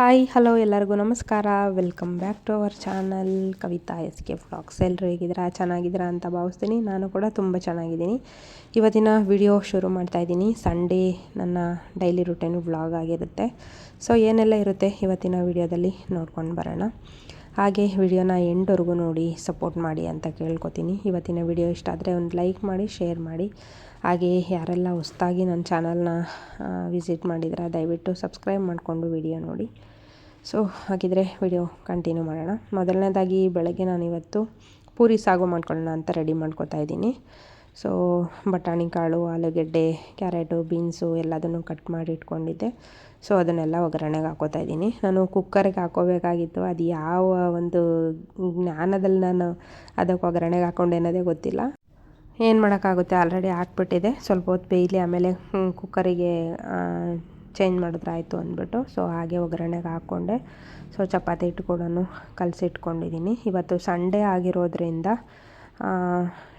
Hi hello ಎಲ್ಲರಿಗೂ ನಮಸ್ಕಾರ. Welcome back to our channel Kavitha S K vlogs ಎಲ್ಲರೂ ಹೇಗಿದ್ದೀರಾ? ಚೆನ್ನಾಗಿದ್ದೀರಾ ಅಂತ ಭಾವಿಸ್ತೀನಿ. ನಾನು ಕೂಡ ತುಂಬ ಚೆನ್ನಾಗಿದ್ದೀನಿ. ಇವತ್ತಿನ ವಿಡಿಯೋ ಶುರು ಮಾಡ್ತಾಯಿದ್ದೀನಿ ಸಂಡೇ ನನ್ನ ಡೈಲಿ ರುಟೀನು ವ್ಲಾಗ್ ಆಗಿರುತ್ತೆ. ಸೊ ಏನೆಲ್ಲ ಇರುತ್ತೆ ಇವತ್ತಿನ ವಿಡಿಯೋದಲ್ಲಿ ನೋಡ್ಕೊಂಡು ಬರೋಣ. ಹಾಗೆ ವಿಡಿಯೋನ ಎಂಡ್ವರೆಗೂ ನೋಡಿ ಸಪೋರ್ಟ್ ಮಾಡಿ ಅಂತ ಕೇಳ್ಕೊತೀನಿ. ಇವತ್ತಿನ ವಿಡಿಯೋ ಇಷ್ಟ ಆದರೆ ಒಂದು ಲೈಕ್ ಮಾಡಿ ಶೇರ್ ಮಾಡಿ. ಹಾಗೆ ಯಾರೆಲ್ಲ ಹೊಸ್ದಾಗಿ ನನ್ನ ಚಾನಲ್ನ ವಿಸಿಟ್ ಮಾಡಿದ್ರೆ ದಯವಿಟ್ಟು ಸಬ್ಸ್ಕ್ರೈಬ್ ಮಾಡಿಕೊಂಡು ವಿಡಿಯೋ ನೋಡಿ. ಸೊ ಹಾಗಿದ್ರೆ ವಿಡಿಯೋ ಕಂಟಿನ್ಯೂ ಮಾಡೋಣ. ಮೊದಲನೇದಾಗಿ ಬೆಳಗ್ಗೆ ನಾನು ಇವತ್ತು ಪೂರಿ ಸಾಗು ಮಾಡ್ಕೊಳ್ಳೋಣ ಅಂತ ರೆಡಿ ಮಾಡ್ಕೊತಾ ಇದ್ದೀನಿ. ಸೊ ಬಟಾಣಿ ಕಾಳು, ಆಲೂಗೆಡ್ಡೆ, ಕ್ಯಾರೆಟು ಬೀನ್ಸು ಎಲ್ಲದನ್ನು ಕಟ್ ಮಾಡಿ ಇಟ್ಕೊಂಡಿದ್ದೆ. ಸೊ ಅದನ್ನೆಲ್ಲ ಒಗ್ಗರಣೆಗೆ ಹಾಕೋತಾ ಇದ್ದೀನಿ. ನಾನು ಕುಕ್ಕರ್ಗೆ ಹಾಕೋಬೇಕಾಗಿತ್ತು. ಅದು ಯಾವ ಒಂದು ಜ್ಞಾನದಲ್ಲಿ ನಾನು ಅದಕ್ಕೆ ಒಗ್ಗರಣೆಗೆ ಹಾಕೊಂಡೆ ಅನ್ನೋದೇ ಗೊತ್ತಿಲ್ಲ. ಏನು ಮಾಡೋಕ್ಕಾಗುತ್ತೆ? ಆಲ್ರೆಡಿ ಹಾಕ್ಬಿಟ್ಟಿದೆ. ಸ್ವಲ್ಪ ಹೊತ್ತು ಬೇಯಲಿ, ಆಮೇಲೆ ಕುಕ್ಕರಿಗೆ ಚೇಂಜ್ ಮಾಡಿದ್ರೆ ಆಯಿತು ಅಂದ್ಬಿಟ್ಟು ಸೊ ಹಾಗೆ ಒಗ್ಗರಣೆಗೆ ಹಾಕ್ಕೊಂಡೆ. ಸೊ ಚಪಾತಿ ಹಿಟ್ಟು ಕೂಡ ಕಲಸಿಟ್ಕೊಂಡಿದ್ದೀನಿ ಇವತ್ತು ಸಂಡೇ ಆಗಿರೋದ್ರಿಂದ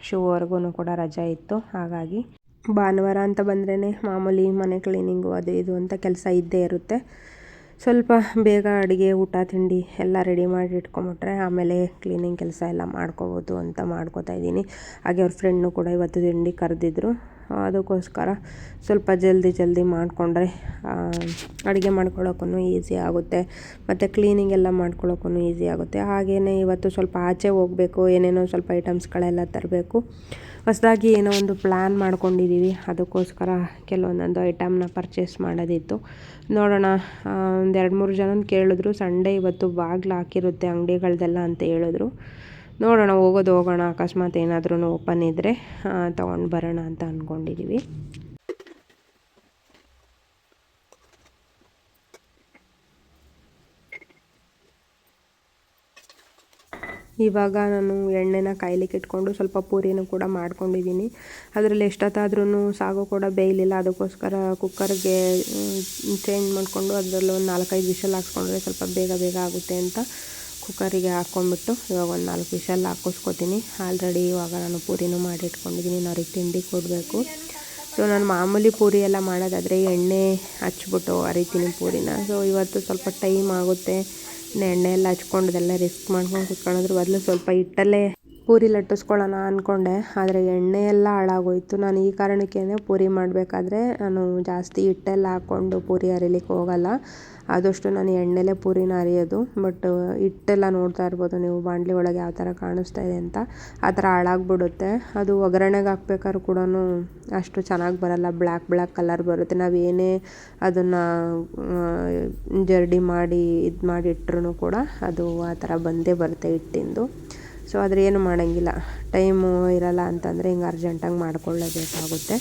ಶೂವರೆಗೂ ಕೂಡ ರಜೆ ಇತ್ತು. ಹಾಗಾಗಿ ಭಾನುವಾರ ಅಂತ ಬಂದ್ರೇ ಮಾಮೂಲಿ ಮನೆ ಕ್ಲೀನಿಂಗು ಅದು ಇದು ಅಂತ ಕೆಲಸ ಇದ್ದೇ ಇರುತ್ತೆ. ಸ್ವಲ್ಪ ಬೇಗ ಅಡುಗೆ, ಊಟ, ತಿಂಡಿ ಎಲ್ಲ ರೆಡಿ ಮಾಡಿ ಇಟ್ಕೊಂಬಿಟ್ರೆ ಆಮೇಲೆ ಕ್ಲೀನಿಂಗ್ ಕೆಲಸ ಎಲ್ಲ ಮಾಡ್ಕೋಬೋದು ಅಂತ ಮಾಡ್ಕೋತಾ ಇದ್ದೀನಿ ಹಾಗೆ ಅವ್ರ ಫ್ರೆಂಡ್ನು ಕೂಡ ಇವತ್ತು ತಿಂಡಿ ಕರೆದಿದ್ರು. ಅದಕ್ಕೋಸ್ಕರ ಸ್ವಲ್ಪ ಜಲ್ದಿ ಜಲ್ದಿ ಮಾಡಿಕೊಂಡ್ರೆ ಅಡುಗೆ ಮಾಡ್ಕೊಳ್ಳೋಕ್ಕೂ ಈಸಿ ಆಗುತ್ತೆ. ಮತ್ತು ಕ್ಲೀನಿಂಗ್ ಎಲ್ಲ ಮಾಡ್ಕೊಳ್ಳೋಕ್ಕೂ ಈಸಿ ಆಗುತ್ತೆ. ಹಾಗೆಯೇ ಇವತ್ತು ಸ್ವಲ್ಪ ಆಚೆ ಹೋಗಬೇಕು, ಏನೇನೋ ಸ್ವಲ್ಪ ಐಟಮ್ಸ್ಗಳೆಲ್ಲ ತರಬೇಕು. ಹೊಸದಾಗಿ ಏನೋ ಒಂದು ಪ್ಲ್ಯಾನ್ ಮಾಡ್ಕೊಂಡಿದ್ದೀವಿ ಅದಕ್ಕೋಸ್ಕರ ಕೆಲವೊಂದೊಂದು ಐಟಮ್ನ ಪರ್ಚೇಸ್ ಮಾಡೋದಿತ್ತು. ನೋಡೋಣ ಒಂದು ಎರಡು ಮೂರು ಜನ ಕೇಳಿದ್ರು. ಸಂಡೇ ಇವತ್ತು ಬಾಗಿಲು ಹಾಕಿರುತ್ತೆ ಅಂಗಡಿಗಳ್ದೆಲ್ಲ ಅಂತ ಹೇಳಿದ್ರು. ನೋಡೋಣ, ಹೋಗೋದು, ಹೋಗೋಣ. ಅಕಸ್ಮಾತ್ ಏನಾದ್ರೂ ಓಪನ್ ಇದ್ದರೆ ತೊಗೊಂಡು ಬರೋಣ ಅಂತ ಅಂದ್ಕೊಂಡಿದ್ದೀವಿ ಇವಾಗ ನಾನು ಎಣ್ಣೆನ ಕಾಯ್ಲಿಕ್ಕೆ ಇಟ್ಕೊಂಡು ಸ್ವಲ್ಪ ಪೂರಿನೂ ಕೂಡ ಮಾಡ್ಕೊಂಡಿದ್ದೀನಿ ಅದರಲ್ಲಿ ಎಷ್ಟೊತ್ತಾದ್ರೂ ಸಾಗು ಕೂಡ ಬೇಯಲಿಲ್ಲ. ಅದಕ್ಕೋಸ್ಕರ ಕುಕ್ಕರ್ಗೆ ಚೇಂಜ್ ಮಾಡಿಕೊಂಡು ಅದರಲ್ಲಿ ಒಂದು ನಾಲ್ಕೈದು ವಿಷಲ್ ಹಾಕ್ಸ್ಕೊಂಡ್ರೆ ಸ್ವಲ್ಪ ಬೇಗ ಬೇಗ ಆಗುತ್ತೆ ಅಂತ ಕುಕ್ಕರಿಗೆ ಹಾಕ್ಕೊಂಬಿಟ್ಟು ಇವಾಗ ಒಂದು ನಾಲ್ಕು ವಿಷಲ್ ಹಾಕಿಸ್ಕೊತೀನಿ ಆಲ್ರೆಡಿ ಇವಾಗ ನಾನು ಪೂರಿನೂ ಮಾಡಿ ಇಟ್ಕೊಂಡಿದ್ದೀನಿ ಅವ್ರಿಗೆ ತಿಂಡಿ ಕೊಡಬೇಕು. ಸೊ ನಾನು ಮಾಮೂಲಿ ಪೂರಿ ಎಲ್ಲ ಮಾಡೋದಾದರೆ ಎಣ್ಣೆ ಹಚ್ಬಿಟ್ಟು ಅರಿತೀನಿ ಪೂರಿನ. ಸೊ ಇವತ್ತು ಸ್ವಲ್ಪ ಟೈಮ್ ಆಗುತ್ತೆ. ಎಣ್ಣೆ ಎಲ್ಲ ಹಚ್ಕೊಂಡದೆಲ್ಲ ರಿಸ್ಕ್ ಮಾಡ್ಕೊಂಡು ಕುತ್ಕೊಳ್ಳೋದ್ರ ಬದಲು ಸ್ವಲ್ಪ ಹಿಟ್ಟಲ್ಲೇ ಪೂರಿ ಲಟ್ಟಿಸ್ಕೊಳ್ಳೋಣ ಅಂದ್ಕೊಂಡೆ ಆದರೆ ಎಣ್ಣೆ ಎಲ್ಲ ಹಾಳಾಗೋಯ್ತು. ನಾನು ಈ ಕಾರಣಕ್ಕೆ ಪೂರಿ ಮಾಡಬೇಕಾದ್ರೆ ನಾನು ಜಾಸ್ತಿ ಹಿಟ್ಟೆಲ್ಲ ಹಾಕ್ಕೊಂಡು ಪೂರಿ ಅರಿಲಿಕ್ಕೆ ಹೋಗಲ್ಲ. ಆದಷ್ಟು ನಾನು ಎಣ್ಣೆಲೇ ಪೂರಿನ ಅರಿಯೋದು. ಬಟ್ ಹಿಟ್ಟೆಲ್ಲ ನೋಡ್ತಾ ಇರ್ಬೋದು ನೀವು, ಬಾಣಲಿ ಒಳಗೆ ಯಾವ ಥರ ಕಾಣಿಸ್ತಾ ಇದೆ ಅಂತ. ಆ ಥರ ಹಾಳಾಗ್ಬಿಡುತ್ತೆ. ಅದು ಒಗ್ಗರಣೆಗೆ ಹಾಕ್ಬೇಕಾದ್ರೂ ಕೂಡ ಅಷ್ಟು ಚೆನ್ನಾಗಿ ಬರಲ್ಲ. ಬ್ಲ್ಯಾಕ್ ಬ್ಲ್ಯಾಕ್ ಕಲರ್ ಬರುತ್ತೆ. ನಾವು ಏನೇ ಅದನ್ನು ಜರ್ಡಿ ಮಾಡಿ ಇದು ಮಾಡಿ ಇಟ್ರೂ ಕೂಡ ಅದು ಆ ಥರ ಬಂದೇ ಬರುತ್ತೆ ಹಿಟ್ಟಿಂದು. ಸೊ ಆದರೆ ಏನು ಮಾಡೋಂಗಿಲ್ಲ. ಟೈಮು ಇರಲ್ಲ ಅಂತಂದರೆ ಹಿಂಗೆ ಅರ್ಜೆಂಟಾಗಿ ಮಾಡ್ಕೊಳ್ಳೇಬೇಕಾಗುತ್ತೆ.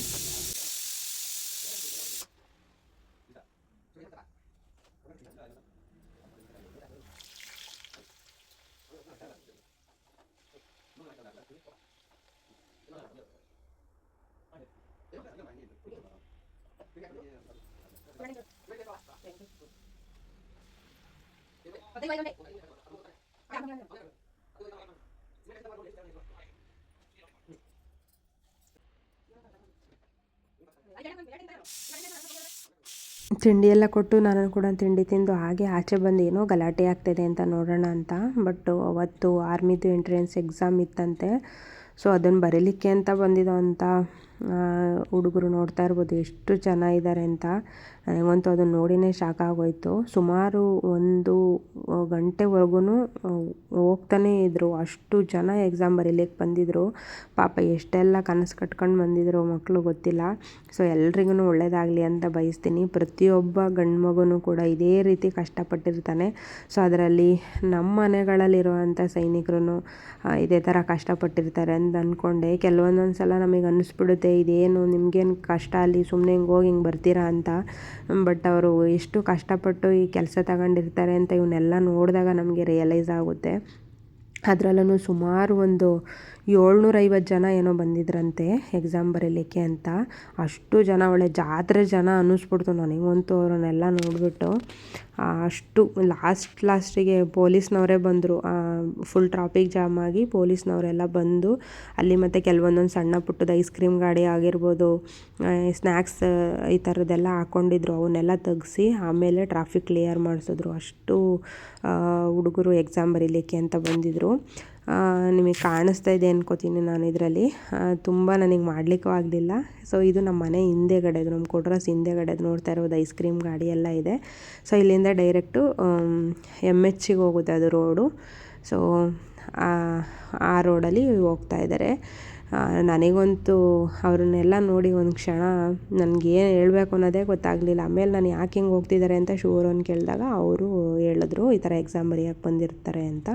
ತಿಂಡಿ ಎಲ್ಲ ಕೊಟ್ಟು ನಾನು ಕೂಡ ತಿಂಡಿ ತಿಂದು ಹಾಗೆ ಆಚೆ ಬಂದು ಏನೋ ಗಲಾಟೆ ಆಗ್ತಿದೆ ಅಂತ ನೋಡೋಣ ಅಂತ. ಬಟ್ ಅವತ್ತು ಆರ್ಮಿದು ಎಂಟ್ರೆನ್ಸ್ ಎಕ್ಸಾಮ್ ಇತ್ತಂತೆ. ಸೊ ಅದನ್ನು ಬರೀಲಿಕ್ಕೆ ಅಂತ ಬಂದಿದ್ದೋ ಅಂತ ಹುಡುಗರು ನೋಡ್ತಾ ಇರ್ಬೋದು ಎಷ್ಟು ಚೆನ್ನಾಗಿದ್ದಾರೆ ಅಂತ. ನನಗಂತೂ ಅದನ್ನು ನೋಡಿನೇ ಶಾಕ್ ಆಗೋಯ್ತು. ಸುಮಾರು ಒಂದು ಗಂಟೆವರೆಗೂ ಹೋಗ್ತಾನೇ ಇದ್ದರು ಅಷ್ಟು ಜನ ಎಕ್ಸಾಮ್ ಬರೀಲಿಕ್ಕೆ ಬಂದಿದ್ದರು ಪಾಪ ಎಷ್ಟೆಲ್ಲ ಕನಸು ಕಟ್ಕೊಂಡು ಬಂದಿದ್ರು ಮಕ್ಕಳು ಗೊತ್ತಿಲ್ಲ. ಸೊ ಎಲ್ರಿಗೂ ಒಳ್ಳೇದಾಗಲಿ ಅಂತ ಬಯಸ್ತೀನಿ. ಪ್ರತಿಯೊಬ್ಬ ಗಂಡು ಮಗುನೂ ಕೂಡ ಇದೇ ರೀತಿ ಕಷ್ಟಪಟ್ಟಿರ್ತಾನೆ. ಸೊ ಅದರಲ್ಲಿ ನಮ್ಮ ಮನೆಗಳಲ್ಲಿರುವಂಥ ಸೈನಿಕರು ಇದೇ ಥರ ಕಷ್ಟಪಟ್ಟಿರ್ತಾರೆ ಅಂತ ಅಂದ್ಕೊಂಡೆ ಕೆಲವೊಂದೊಂದು ಸಲ ನಮಗೆ ಅನ್ನಿಸ್ಬಿಡುತ್ತೆ ಇದೇನು, ನಿಮಗೇನು ಕಷ್ಟ ಅಲ್ಲಿ ಸುಮ್ಮನೆ ಹಿಂಗೆ ಹೋಗಿ ಹಿಂಗೆ ಬರ್ತೀರಾ ಅಂತ. ಬಟ್ ಅವರು ಎಷ್ಟು ಕಷ್ಟಪಟ್ಟು ಈ ಕೆಲಸ ತಗೊಂಡಿರ್ತಾರೆ ಅಂತ ಇವನ್ನೆಲ್ಲ ನೋಡಿದಾಗ ನಮಗೆ ರಿಯಲೈಸ್ ಆಗುತ್ತೆ. ಅದರಲ್ಲೂ ಸುಮಾರು ಒಂದು ಏಳ್ನೂರೈವತ್ತು ಜನ ಏನೋ ಬಂದಿದ್ರಂತೆ ಎಕ್ಸಾಮ್ ಬರೀಲಿಕ್ಕೆ ಅಂತ. ಅಷ್ಟು ಜನ, ಒಳ್ಳೆ ಜಾತ್ರೆ ಜನ ಅನ್ನಿಸ್ಬಿಡ್ತು ನನಗಂತೂ ಅವ್ರನ್ನೆಲ್ಲ ನೋಡಿಬಿಟ್ಟು. ಅಷ್ಟು ಲಾಸ್ಟ್ ಲಾಸ್ಟಿಗೆ ಪೊಲೀಸ್ನವರೇ ಬಂದರು. ಫುಲ್ ಟ್ರಾಫಿಕ್ ಜಾಮ್ ಆಗಿ ಪೊಲೀಸ್ನವರೆಲ್ಲ ಬಂದು ಅಲ್ಲಿ ಮತ್ತು ಕೆಲವೊಂದೊಂದು ಸಣ್ಣ ಪುಟ್ಟದ ಐಸ್ ಕ್ರೀಮ್ ಗಾಡಿ ಆಗಿರ್ಬೋದು ಸ್ನ್ಯಾಕ್ಸ್ ಈ ಥರದ್ದೆಲ್ಲ ಹಾಕ್ಕೊಂಡಿದ್ರು ಅವನ್ನೆಲ್ಲ ತೆಗ್ಸಿ ಆಮೇಲೆ ಟ್ರಾಫಿಕ್ ಕ್ಲಿಯರ್ ಮಾಡಿಸಿದ್ರು. ಅಷ್ಟು ಹುಡುಗರು ಎಕ್ಸಾಮ್ ಬರೀಲಿಕ್ಕೆ ಅಂತ ಬಂದಿದ್ದರು ನಿಮಗೆ ಕಾಣಿಸ್ತಾ ಇದೆ ಅನ್ಕೋತೀನಿ ನಾನು ಇದರಲ್ಲಿ. ತುಂಬ ನನಗೆ ಮಾಡಲಿಕ್ಕೂ ಆಗಲಿಲ್ಲ. ಸೊ ಇದು ನಮ್ಮ ಮನೆ ಹಿಂದೆಗಡೆದು ನಮ್ಮ ಕೊಟ್ರಸ್ ಹಿಂದೆಗಡೆದು ನೋಡ್ತಾ ಇರೋದು ಐಸ್ ಕ್ರೀಮ್ ಗಾಡಿ ಎಲ್ಲ ಇದೆ. ಸೊ ಇಲ್ಲಿಂದ ಡೈರೆಕ್ಟು ಎಂ ಎಚ್ಚಿಗೆ ಹೋಗುತ್ತೆ ಅದು ರೋಡು ಸೊ ಆ ರೋಡಲ್ಲಿ ಹೋಗ್ತಾ ಇದ್ದಾರೆ. ನನಗಂತೂ ಅವ್ರನ್ನೆಲ್ಲ ನೋಡಿ ಒಂದು ಕ್ಷಣ ನನಗೇನು ಹೇಳಬೇಕು ಅನ್ನೋದೇ ಗೊತ್ತಾಗಲಿಲ್ಲ. ಆಮೇಲೆ ನಾನು ಯಾಕೆ ಹಿಂಗೆ ಹೋಗ್ತಿದ್ದಾರೆ ಅಂತ ಶೂರನ್ನು ಕೇಳಿದಾಗ, ಅವರು ಹೇಳಿದ್ರು, ಈ ಥರ ಎಕ್ಸಾಮ್ ಬರೆಯೋಕೆ ಬಂದಿರ್ತಾರೆ ಅಂತ.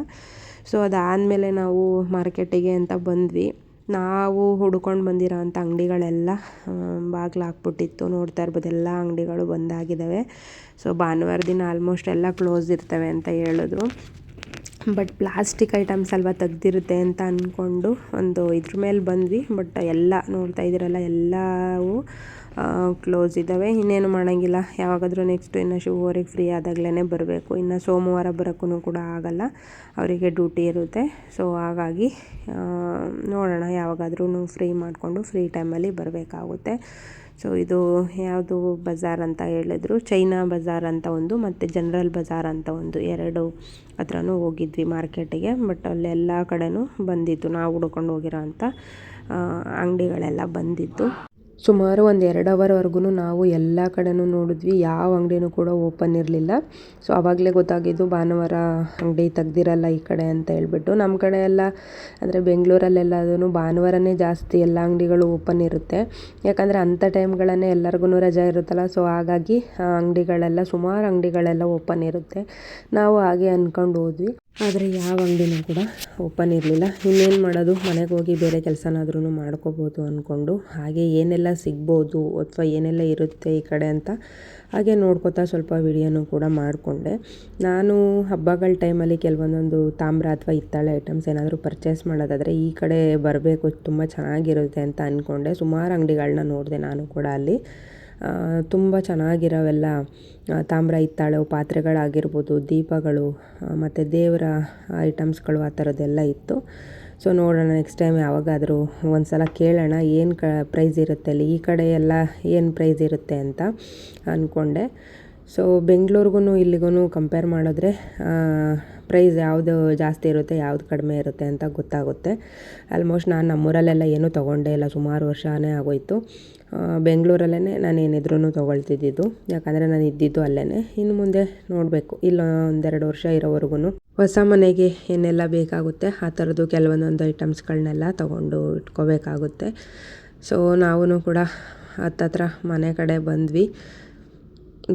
ಸೊ ಅದಾದಮೇಲೆ ನಾವು ಮಾರ್ಕೆಟಿಗೆ ಅಂತ ಬಂದ್ವಿ. ನಾವು ಹುಡ್ಕೊಂಡು ಬಂದಿರೋ ಅಂಥ ಅಂಗಡಿಗಳೆಲ್ಲ ಬಾಗಿಲು ಹಾಕ್ಬಿಟ್ಟಿತ್ತು. ನೋಡ್ತಾ ಇರ್ಬೋದು ಎಲ್ಲ ಅಂಗಡಿಗಳು ಬಂದಾಗಿದ್ದಾವೆ. ಸೊ ಭಾನುವಾರ ದಿನ ಆಲ್ಮೋಸ್ಟ್ ಎಲ್ಲ ಕ್ಲೋಸ್ ಇರ್ತವೆ ಅಂತ ಹೇಳಿದ್ರು. ಬಟ್ ಪ್ಲಾಸ್ಟಿಕ್ ಐಟಮ್ಸ್ ಅಲ್ವಾ ತೆಗ್ದಿರುತ್ತೆ ಅಂತ ಅಂದ್ಕೊಂಡು ಒಂದು ಇದ್ರ ಮೇಲೆ ಬಂದ್ವಿ. ಬಟ್ ಎಲ್ಲ ನೋಡ್ತಾ ಇದ್ದೀರಲ್ಲ, ಎಲ್ಲವೂ ಕ್ಲೋಸ್ ಇದ್ದಾವೆ. ಇನ್ನೇನು ಮಾಡೋಂಗಿಲ್ಲ. ಯಾವಾಗಾದರೂ ನೆಕ್ಸ್ಟ್ ಇನ್ನು ಶಿವರಿಗೆ ಫ್ರೀ ಆದಾಗಲೇ ಬರಬೇಕು. ಇನ್ನು ಸೋಮವಾರ ಬರೋಕ್ಕೂ ಕೂಡ ಆಗೋಲ್ಲ. ಅವರಿಗೆ ಡ್ಯೂಟಿ ಇರುತ್ತೆ. ಸೊ ಹಾಗಾಗಿ ನೋಡೋಣ. ಯಾವಾಗಾದ್ರೂ ಫ್ರೀ ಮಾಡಿಕೊಂಡು ಫ್ರೀ ಟೈಮಲ್ಲಿ ಬರಬೇಕಾಗುತ್ತೆ. ಸೊ ಇದು ಯಾವುದು ಬಜಾರ್ ಅಂತ ಹೇಳಿದ್ರು. ಚೈನಾ ಬಜಾರ್ ಅಂತ ಒಂದು ಮತ್ತು ಜನರಲ್ ಬಜಾರ್ ಅಂತ ಒಂದು ಎರಡು ಹತ್ರನೂ ಹೋಗಿದ್ವಿ ಮಾರ್ಕೆಟಿಗೆ ಬಟ್ ಅಲ್ಲೆಲ್ಲ ಕಡೆನೂ ಬಂದಿತ್ತು. ನಾವು ಹುಡ್ಕೊಂಡು ಹೋಗಿರೋ ಅಂಥ ಅಂಗಡಿಗಳೆಲ್ಲ ಬಂದಿತ್ತು. ಸುಮಾರು ಒಂದು ಎರಡು ಅವರ್ವರೆಗೂ ನಾವು ಎಲ್ಲ ಕಡೆನೂ ನೋಡಿದ್ವಿ. ಯಾವ ಅಂಗಡಿನೂ ಕೂಡ ಓಪನ್ ಇರಲಿಲ್ಲ. ಸೊ ಆವಾಗಲೇ ಗೊತ್ತಾಗಿದ್ದು ಭಾನುವಾರ ಅಂಗಡಿ ತೆಗ್ದಿರಲ್ಲ ಈ ಕಡೆ ಅಂತ ಹೇಳ್ಬಿಟ್ಟು. ನಮ್ಮ ಕಡೆ ಎಲ್ಲ ಅಂದರೆ ಬೆಂಗಳೂರಲ್ಲೆಲ್ಲದೂ ಭಾನುವಾರನೇ ಜಾಸ್ತಿ ಎಲ್ಲ ಅಂಗಡಿಗಳು ಓಪನ್ ಇರುತ್ತೆ. ಯಾಕಂದರೆ ಅಂಥ ಟೈಮ್ಗಳನ್ನೇ ಎಲ್ಲರಿಗೂ ರಜೆ ಇರುತ್ತಲ್ಲ, ಸೊ ಹಾಗಾಗಿ ಅಂಗಡಿಗಳೆಲ್ಲ ಸುಮಾರು ಅಂಗಡಿಗಳೆಲ್ಲ ಓಪನ್ ಇರುತ್ತೆ. ನಾವು ಹಾಗೆ ಅಂದ್ಕೊಂಡು ಹೋದ್ವಿ. ಆದರೆ ಯಾವ ಅಂಗಡಿನೂ ಕೂಡ ಓಪನ್ ಇರಲಿಲ್ಲ. ಇನ್ನೇನು ಮಾಡೋದು? ಮನೆಗೆ ಹೋಗಿ ಬೇರೆ ಕೆಲಸನಾದ್ರೂ ಮಾಡ್ಕೋಬೋದು ಅಂದ್ಕೊಂಡು ಹಾಗೆ ಏನೆಲ್ಲ ಸಿಗ್ಬೋದು ಅಥವಾ ಏನೆಲ್ಲ ಇರುತ್ತೆ ಈ ಕಡೆ ಅಂತ ಹಾಗೆ ನೋಡ್ಕೋತಾ ಸ್ವಲ್ಪ ವಿಡಿಯೋನೂ ಕೂಡ ಮಾಡಿಕೊಂಡೆ. ನಾನು ಹಬ್ಬಗಳ ಟೈಮಲ್ಲಿ ಕೆಲವೊಂದೊಂದು ತಾಮ್ರ ಅಥವಾ ಹಿತ್ತಾಳೆ ಐಟಮ್ಸ್ ಏನಾದರೂ ಪರ್ಚೇಸ್ ಮಾಡೋದಾದರೆ ಈ ಕಡೆ ಬರಬೇಕು, ತುಂಬ ಚೆನ್ನಾಗಿರುತ್ತೆ ಅಂತ ಅಂದ್ಕೊಂಡೆ ಸುಮಾರು ಅಂಗಡಿಗಳನ್ನ ನೋಡಿದೆ ನಾನು ಕೂಡ ಅಲ್ಲಿ. ತುಂಬ ಚೆನ್ನಾಗಿರೋವೆಲ್ಲ. ತಾಮ್ರ ಹಿತ್ತಾಳೆ, ಪಾತ್ರೆಗಳಾಗಿರ್ಬೋದು, ದೀಪಗಳು ಮತ್ತು ದೇವರ ಐಟಮ್ಸ್ಗಳು ಆ ಥರದ್ದೆಲ್ಲ ಇತ್ತು. ಸೊ ನೋಡೋಣ ನೆಕ್ಸ್ಟ್ ಟೈಮ್ ಯಾವಾಗಾದರೂ ಒಂದು ಸಲ ಕೇಳೋಣ ಏನು ಕ ಪ್ರೈಸ್ ಇರುತ್ತೆ ಅಲ್ಲಿ. ಈ ಕಡೆ ಎಲ್ಲ ಏನು ಪ್ರೈಸ್ ಇರುತ್ತೆ ಅಂತ ಅಂದ್ಕೊಂಡೆ ಸೊ ಬೆಂಗ್ಳೂರಿಗೂ ಇಲ್ಲಿಗೂ ಕಂಪೇರ್ ಮಾಡಿದ್ರೆ ಪ್ರೈಸ್ ಯಾವುದು ಜಾಸ್ತಿ ಇರುತ್ತೆ, ಯಾವುದು ಕಡಿಮೆ ಇರುತ್ತೆ ಅಂತ ಗೊತ್ತಾಗುತ್ತೆ. ಆಲ್ಮೋಸ್ಟ್ ನಾನು ನಮ್ಮೂರಲ್ಲೆಲ್ಲ ಏನೂ ತೊಗೊಂಡೇ ಇಲ್ಲ, ಸುಮಾರು ವರ್ಷವೇ ಆಗೋಯಿತು. ಬೆಂಗಳೂರಲ್ಲೇ ನಾನು ಏನಿದ್ರೂ ತೊಗೊಳ್ತಿದ್ದಿದ್ದು. ಯಾಕಂದರೆ ನಾನು ಇದ್ದಿದ್ದು ಅಲ್ಲೇ ಇನ್ನು ಮುಂದೆ ನೋಡಬೇಕು. ಇಲ್ಲ, ಒಂದೆರಡು ವರ್ಷ ಇರೋವರೆಗೂ ಹೊಸ ಮನೆಗೆ ಏನೆಲ್ಲ ಬೇಕಾಗುತ್ತೆ, ಆ ಥರದ್ದು ಕೆಲವೊಂದೊಂದು ಐಟಮ್ಸ್ಗಳನ್ನೆಲ್ಲ ತೊಗೊಂಡು ಇಟ್ಕೋಬೇಕಾಗುತ್ತೆ. ಸೊ ನಾವೂ ಕೂಡ ಹತ್ತತ್ರ ಮನೆ ಕಡೆ ಬಂದ್ವಿ.